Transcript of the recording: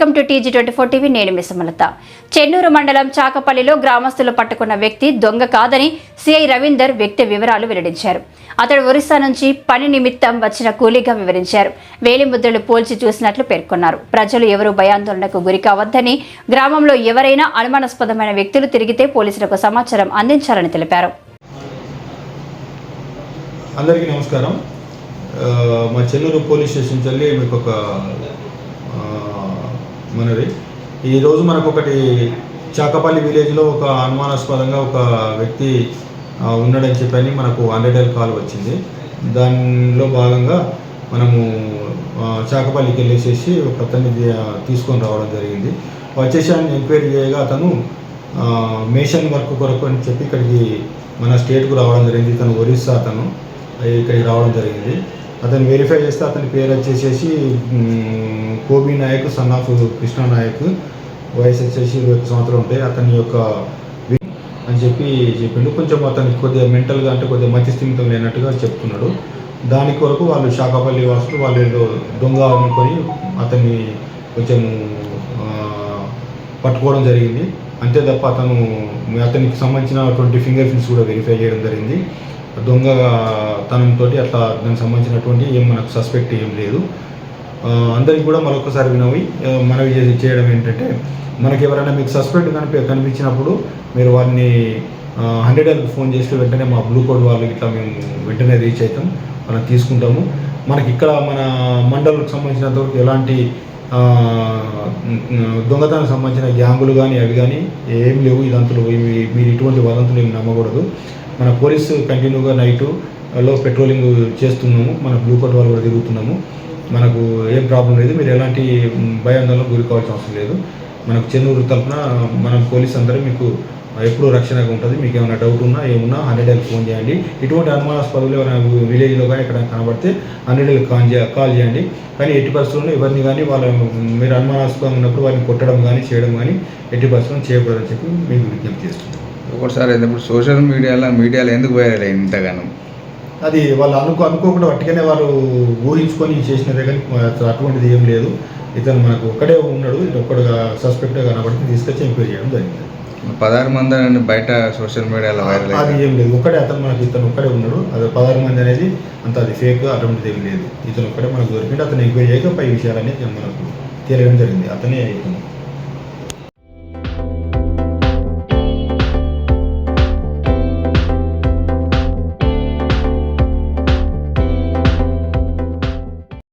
Welcome to TG twenty four TV నేను మిసమలత చెన్నూరు మండలం చాకపల్లిలో గ్రామస్తులు పట్టుకున్న వ్యక్తి దొంగ కాదని సిఐ రవీందర్ వ్యక్తి వివరాలు వెల్లడించారు. అతడు ఒరిస్సా నుంచి పని నిమిత్తం వచ్చిన కూలీగా వివరించారు. వేలిముద్రలు పోల్చి చూసినట్లు పేర్కొన్నారు. ప్రజలు ఎవరూ భయాందోళనకు గురి కావద్దని గ్రామంలో ఎవరైనా అనుమానాస్పదమైన వ్యక్తులు తిరిగితే పోలీసులకు సమాచారం అందించాలని తెలిపారు. అందరికీ నమస్కారం. మా చెన్నూరు పోలీస్ స్టేషన్ చెల్లి మీకు ఒక మనది. ఈరోజు మనకు ఒకటి చాకపల్లి విలేజ్లో ఒక అనుమానాస్పదంగా ఒక వ్యక్తి ఉన్నాడని చెప్పని మనకు హండ్రెడ్ కాల్ వచ్చింది. దానిలో భాగంగా మనము చాకపల్లికి వెళ్ళేసేసి ఒక అతన్ని తీసుకొని రావడం జరిగింది. వచ్చేసి ఆయన ఎంక్వైరీ చేయగా అతను మేషన్ వర్క్ కొరకు అని చెప్పి ఇక్కడికి మన స్టేట్కు రావడం జరిగింది. తను ఒరిస్సా అతను ఇక్కడికి రావడం జరిగింది. అతను వెరిఫై చేస్తే అతని పేరు వచ్చేసేసి కోబీ నాయక్ సన్ ఆఫ్ కృష్ణ నాయక్ వయసు వచ్చేసి ఇరవై ఒక్క ఉంటాయి. అతని యొక్క అని చెప్పి చెప్పిండు. కొంచెం అతనికి కొద్దిగా మెంటల్గా అంటే కొద్దిగా మతి స్థిమితం లేనట్టుగా చెప్తున్నాడు. దాని కొరకు వాళ్ళు శాఖపల్లి వాసులు వాళ్ళు ఏదో దొంగ అనుకొని అతన్ని కొంచెం పట్టుకోవడం జరిగింది. అంతే తప్ప అతను అతనికి సంబంధించినటువంటి ఫింగర్ ప్రింట్స్ కూడా వెరిఫై చేయడం జరిగింది. దొంగ తనంతో అట్లా దానికి సంబంధించినటువంటి ఏం మనకు సస్పెక్ట్ ఏం లేదు. అందరికి అందరికీ కూడా మరొకసారి వినవి. మనవి చేసి చేయడం ఏంటంటే మనకి ఎవరైనా మీకు సస్పెక్ట్ కనిపి కనిపించినప్పుడు మీరు వారిని హండ్రెడ్ ఎల్కి ఫోన్ చేసి వెంటనే మా బ్లూ కోడ్ వాళ్ళకి ఇట్లా మేము వెంటనే రీచ్ అవుతాం. మనం తీసుకుంటాము. మనకి ఇక్కడ మన మండలకు సంబంధించినంతవరకు ఎలాంటి దొంగతనం సంబంధించిన గ్యాంగులు కానీ అవి కానీ ఏం లేవు ఇదంతులు మీరు ఇటువంటి వదంతులు ఏమి నమ్మకూడదు. మన పోలీసు కంటిన్యూగా నైటు లో పెట్రోలింగ్ చేస్తున్నాము మన బ్లూ కోట్ వాళ్ళు కూడా తిరుగుతున్నాము. మనకు ఏం ప్రాబ్లం లేదు మీరు ఎలాంటి మ్, భయాందోళనకు గురి కావాల్సిన అవసరం లేదు. మనకు చెన్నూరు తరఫున మనం పోలీస్ అందరూ మీకు ఎప్పుడూ రక్షణగా ఉంటుంది. మీకు ఏమైనా డౌట్ ఉన్నా ఏమున్నా హండ్రెడ్ ఎల్కి ఫోన్ చేయండి. ఇటువంటి అనుమానాస్పదలు ఎవరైనా విలేజ్లో కానీ ఎక్కడ కనబడితే హండ్రెడ్ ఎల్కి కాల్ చే కాల్ చేయండి. కానీ ఎట్టి పరిస్థితుల్లో ఎవరిని కానీ వాళ్ళ మీరు అనుమానాస్పదం ఉన్నప్పుడు వారిని కొట్టడం కానీ చేయడం కానీ ఎట్టి పరిస్థితుల్లో చేయకూడదని చెప్పి మీకు విజ్ఞప్తి చేస్తున్నాం. ఒకసారి ఇప్పుడు సోషల్ మీడియాలో మీడియాలో ఎందుకు వైరల్ అయింది ఇంతగానం? అది వాళ్ళు అనుకో అనుకోకుండా వట్టిగానే వాళ్ళు ఊహించుకొని చేసినదే కానీ అటువంటిది ఏం లేదు. ఇతను మనకు ఒక్కడే ఉన్నాడు ఇది ఒక్కడుగా సస్పెక్ట్గా కనబడితే తీసుకొచ్చి ఎంక్వైరీ చేయడం జరిగింది. పదహారు మంది అని బయట సోషల్ మీడియాలో వైరల్ అది ఏం లేదు. ఒక్కడే అతను మనకి ఇతను ఒక్కడే ఉన్నాడు. అది పదహారు మంది అనేది అంత అది ఫేక్ అటువంటిది ఏం లేదు. ఇతను ఒక్కడే మనకు దొరికింది అతను ఎంక్వైరీ చేయక పై విషయాలన్నీ మనకు తెలియడం జరిగింది. అతనే ఇతను.